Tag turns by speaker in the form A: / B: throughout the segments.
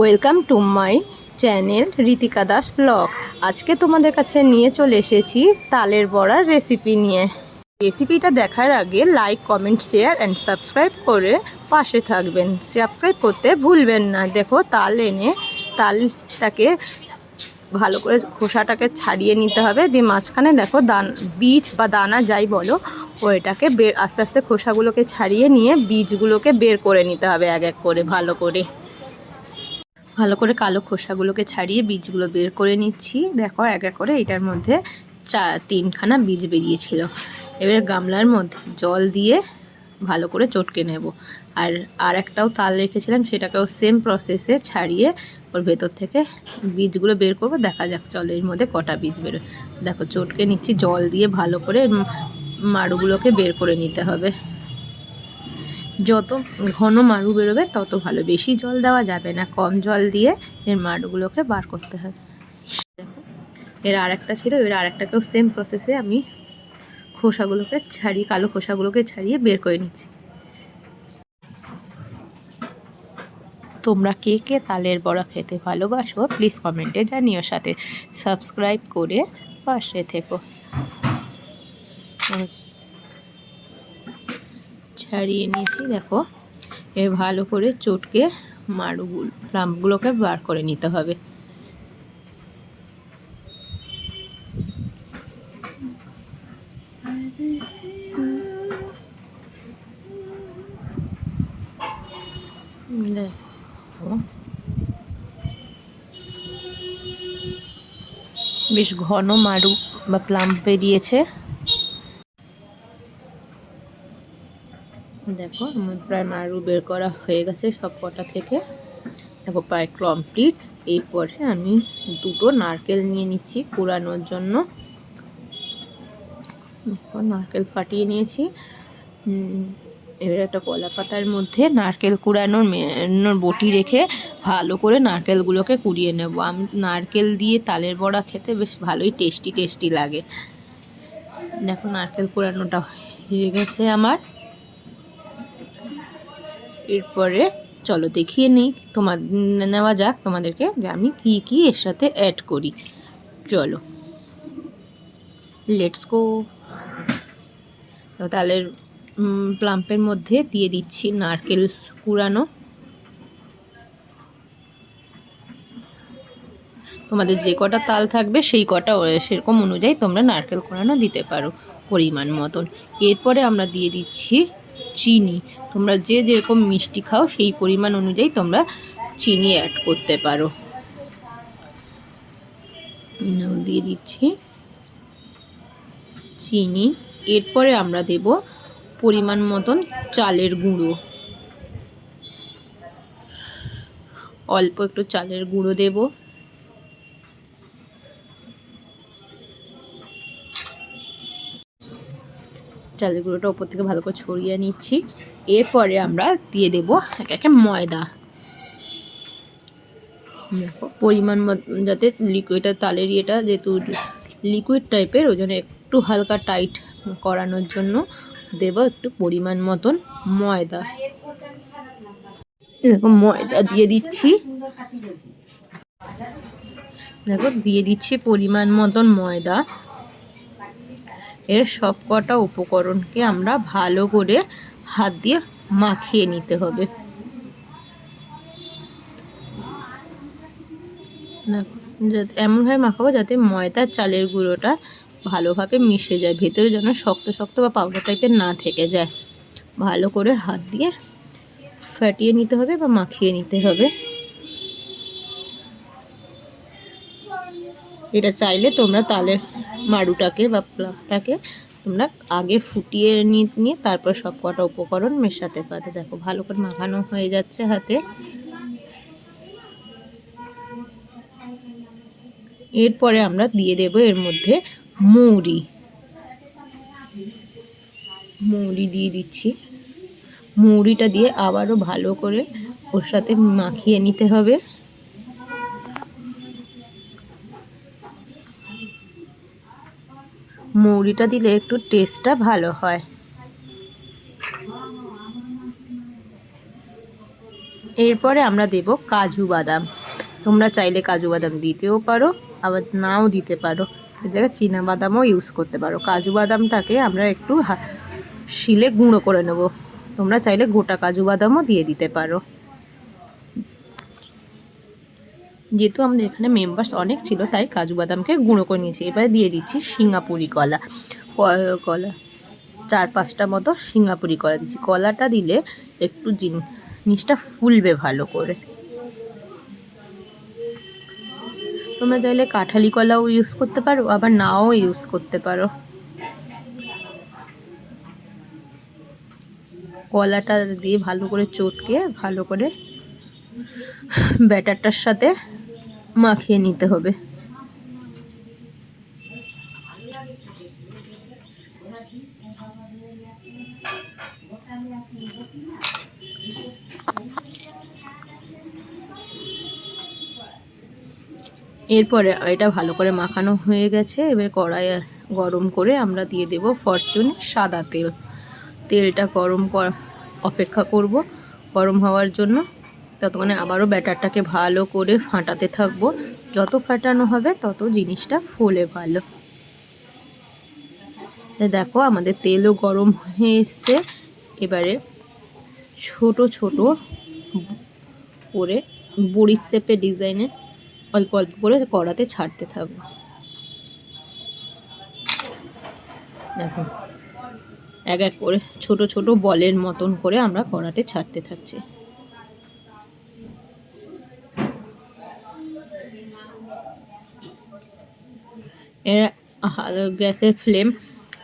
A: Welcome to my channel Ritika Das blog. আজকে তোমাদের কাছে নিয়ে চলে এসেছি তালের বড়ার রেসিপি নিয়ে। রেসিপিটা দেখার আগে like comment share and subscribe করে পাশে থাকবেন। সাবস্ক্রাইব করতে ভুলবেন না। দেখো তাল এনে তালটাকে ভালো করে খোসাটাকে ছাড়িয়ে নিতে হবে। দিয়ে মাঝখানে দেখো দান, বীজ বা দানা যাই বলো, ওইটাকে বের, আস্তে আস্তে খোসাগুলোকে ছাড়িয়ে নিয়ে বীজগুলোকে বের করে নিতে হবে এক এক করে ভালো করে। ভালো করে কালো খোসাগুলোকে ছাড়িয়ে বীজগুলো বের করে নিচ্ছি। দেখো, এক এক করে এটার মধ্যে চা, তিনখানা বীজ বেরিয়েছিল। এবার গামলার মধ্যে জল দিয়ে ভালো করে চটকে নেব। আর আর একটাও তাল রেখেছিলাম, সেটাকেও সেম প্রসেসে ছাড়িয়ে ওর ভেতর থেকে বীজগুলো বের করব। দেখা যাক, চলো, এর মধ্যে কটা বীজ বেরোয়। দেখো, চটকে নিচ্ছি, জল দিয়ে ভালো করে মাড়ুগুলোকে বের করে নিতে হবে। যত ঘন মাড়ু বেরোবে, তত ভালো। বেশি জল দেওয়া যাবে না। কম জল দিয়ে এর মাড়ুগুলোকে বার করতে হবে এর আরেকটা ছিল, এর আরেকটাকেও সেম প্রসেসে আমি খোসাগুলোকে ছাড়িয়ে, কালো খোসাগুলোকে ছাড়িয়ে বের করে নিচ্ছি। তোমরা কে কে তালের বড়া খেতে ভালোবাসো প্লিজ কমেন্টে জানিও। সাথে সাবস্ক্রাইব করে পাশে থেকো। ছাড়িয়ে নিয়েছি, দেখো। এ ভালো করে চটকে মাড়ুগুলো, প্লাম্পগুলোকে বার করে নিতে হবে। বেশ ঘন মাড়ু বা প্লাম্প বেরিয়েছে। দেখো আমার প্রায় মারু বের করা হয়ে গেছে সব কটা থেকে। দেখো, প্রায় কমপ্লিট এরপরে আমি দুটো নারকেল নিয়ে নিচ্ছি কুড়ানোর জন্য। দেখো, নারকেল ফাটিয়ে নিয়েছি। এবার একটা কলা পাতার মধ্যে নারকেল কুড়ানোর বটি রেখে ভালো করে নারকেলগুলোকে কুড়িয়ে নেব। আমি, নারকেল দিয়ে তালের বড়া খেতে বেশ ভালোই টেস্টি টেস্টি লাগে। দেখো, নারকেল কুড়ানোটা হয়ে গেছে আমার। এরপরে চলো দেখিয়ে নিই। তোমার, নেওয়া যাক তোমাদেরকে যে আমি কি কি এর সাথে অ্যাড করি। চলো। লেটস গো তালের প্লাম্পের মধ্যে দিয়ে দিচ্ছি নারকেল কুড়ানো। তোমাদের যে কটা তাল থাকবে সেই কটা সেরকম অনুযায়ী তোমরা নারকেল কুড়ানো দিতে পারো পরিমাণ মতন। এরপরে আমরা দিয়ে দিচ্ছি চিনি। তোমরা যে যেরকম মিষ্টি খাও, সেই পরিমাণ অনুযায়ী তোমরা চিনি অ্যাড করতে পারো। দিয়ে দিচ্ছি চিনি। এরপরে আমরা দেব পরিমাণ মতন চালের গুঁড়ো। অল্প একটু চালের গুঁড়ো দেবো। চালের গুঁড়োটা ওপর থেকে ভালো করে ছড়িয়ে নিচ্ছি। এরপরে আমরা দিয়ে দেব এক একে ময়দা। পরিমাণ যাতে লিকুইডটা তালের ইয়েটা যেহেতু লিকুইড টাইপের ওই জন্য একটু হালকা টাইট করানোর জন্য দেব একটু পরিমাণ মতন ময়দা। দেখো, ময়দা দিয়ে দিচ্ছি। দেখো, দিয়ে দিচ্ছি পরিমাণ মতন ময়দা। এর সব কটা উপকরণকে আমরা ভালো করে হাত দিয়ে মাখিয়ে নিতে হবে। যাতে এমনভাবে মাখাবো যাতে ময়দার চালের গুঁড়োটা ভালোভাবে মিশে যায়, ভেতরে যেন শক্ত শক্ত বা পাউডার টাইপের না থেকে যায়। ভালো করে হাত দিয়ে ফাটিয়ে নিতে হবে বা মাখিয়ে নিতে হবে। এটা চাইলে তোমরা তালের মাড়ুটাকে বা প্লাগটাকে তোমরা আগে ফুটিয়ে নিয়ে তারপর সব কটা উপকরণ মেশাতে পারো। দেখো, ভালো করে মাখানো হয়ে যাচ্ছে হাতে। এরপরে আমরা দিয়ে দেব এর মধ্যে মৌরি। মৌরি দিয়ে দিচ্ছি। মৌরিটা দিয়ে আবারও ভালো করে ওর সাথে মাখিয়ে নিতে হবে। মৌরিটা দিলে একটু টেস্টটা ভালো হয়। এরপরে আমরা দেব কাজু বাদাম। তোমরা চাইলে কাজু বাদাম দিতেও পারো, আবার নাও দিতে পারো। এ জায়গায় চীনা বাদামও ইউজ করতে পারো। কাজু বাদামটাকে আমরা একটু শিলে গুঁড়ো করে নেব। তোমরা চাইলে গোটা কাজু বাদামও দিয়ে দিতে পারো। যেহেতু আমাদের এখানে মেম্বার্স অনেক ছিল, তাই কাজু বাদামকে গুঁড়ো করে নিয়েছি। এবার দিয়ে দিচ্ছি সিঙ্গাপুরি কলা। কলা, চার পাঁচটা মতো সিঙ্গাপুরি কলা দিচ্ছি। কলাটা দিলে একটু জিনিসটা ফুলবে ভালো করে। তোমরা চাইলে কাঁঠালি কলাও ইউজ করতে পারো, আবার নাও ইউজ করতে পারো। কলাটা দিয়ে ভালো করে চটকে, ভালো করে ব্যাটারটার সাথে মাখিয়ে নিতে হবে। এরপরে এটা ভালো করে মাখানো হয়ে গেছে। এবার কড়াই গরম করে আমরা দিয়ে দেব ফরচুন সাদা তেল। তেলটা গরম অপেক্ষা করব গরম হওয়ার জন্য। ততক্ষণে আবারও ব্যাটারটাকে ভালো করে ফাটাতে থাকব। যত ফাটানো হবে, তত জিনিসটা ফোলে ভালো। দেখো, আমাদের তেলও গরম হয়ে এসছে। এবারে ছোট ছোট করে বড়ির শেপে ডিজাইনের অল্প অল্প করে কড়াতে ছাড়তে থাকব। দেখো, এক এক করে ছোট ছোট বলের মতন করে আমরা কড়াতে ছাড়তে থাকছি। হা- গ্যাসের ফ্লেম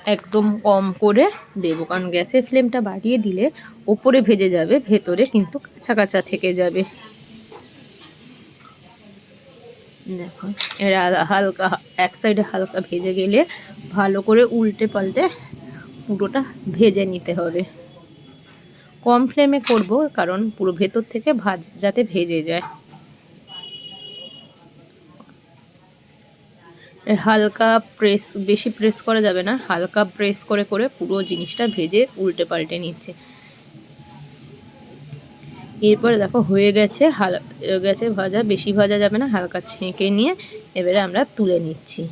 A: একদম কম করে দেবো। কারণ গ্যাসের ফ্লেমটা বাড়িয়ে দিলে ওপরে ভেজে যাবে, ভেতরে কিন্তু কাঁচা কাঁচা থেকে যাবে। দেখো, এরা হালকা, এক সাইডে হালকা ভেজে গেলে ভালো করে উল্টে পাল্টে পুরোটা ভেজে নিতে হবে। কম ফ্লেমে করব, কারণ পুরো ভেতর থেকে ভাজ যাতে ভেজে যায়। হালকা প্রেস বেশি প্রেস করা যাবে না। হালকা প্রেস করে করে পুরো জিনিসটা ভেজে উল্টে পাল্টে নিচ্ছে। এরপরে দেখো হয়ে গেছে হাল, হয়ে গেছে ভাজা। বেশি ভাজা যাবে না, হালকা ছেঁকে নিয়ে এবারে আমরা তুলে নিচ্ছি।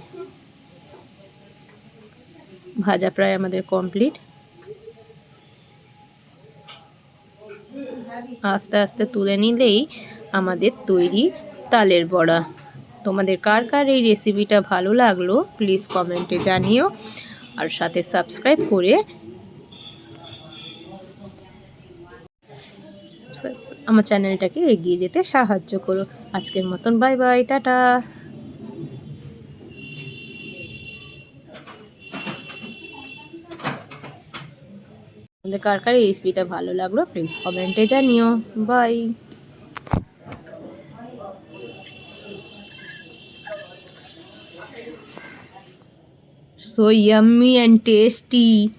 A: ভাজা প্রায় আমাদের কমপ্লিট আস্তে আস্তে তুলে নিলেই আমাদের তৈরি তালের বড়া। তোমাদের কার কার এই রেসিপিটা ভালো লাগল প্লিজ কমেন্টে জানিও। আর সাথে সাবস্ক্রাইব করে আমার চ্যানেলটাকে এগিয়ে যেতে সাহায্য করো। আজকের মতন বাই বাই টাটা। কার কার রেসিপিটা ভালো লাগল প্লিজ কমেন্টে জানিও। Bye so yummy and tasty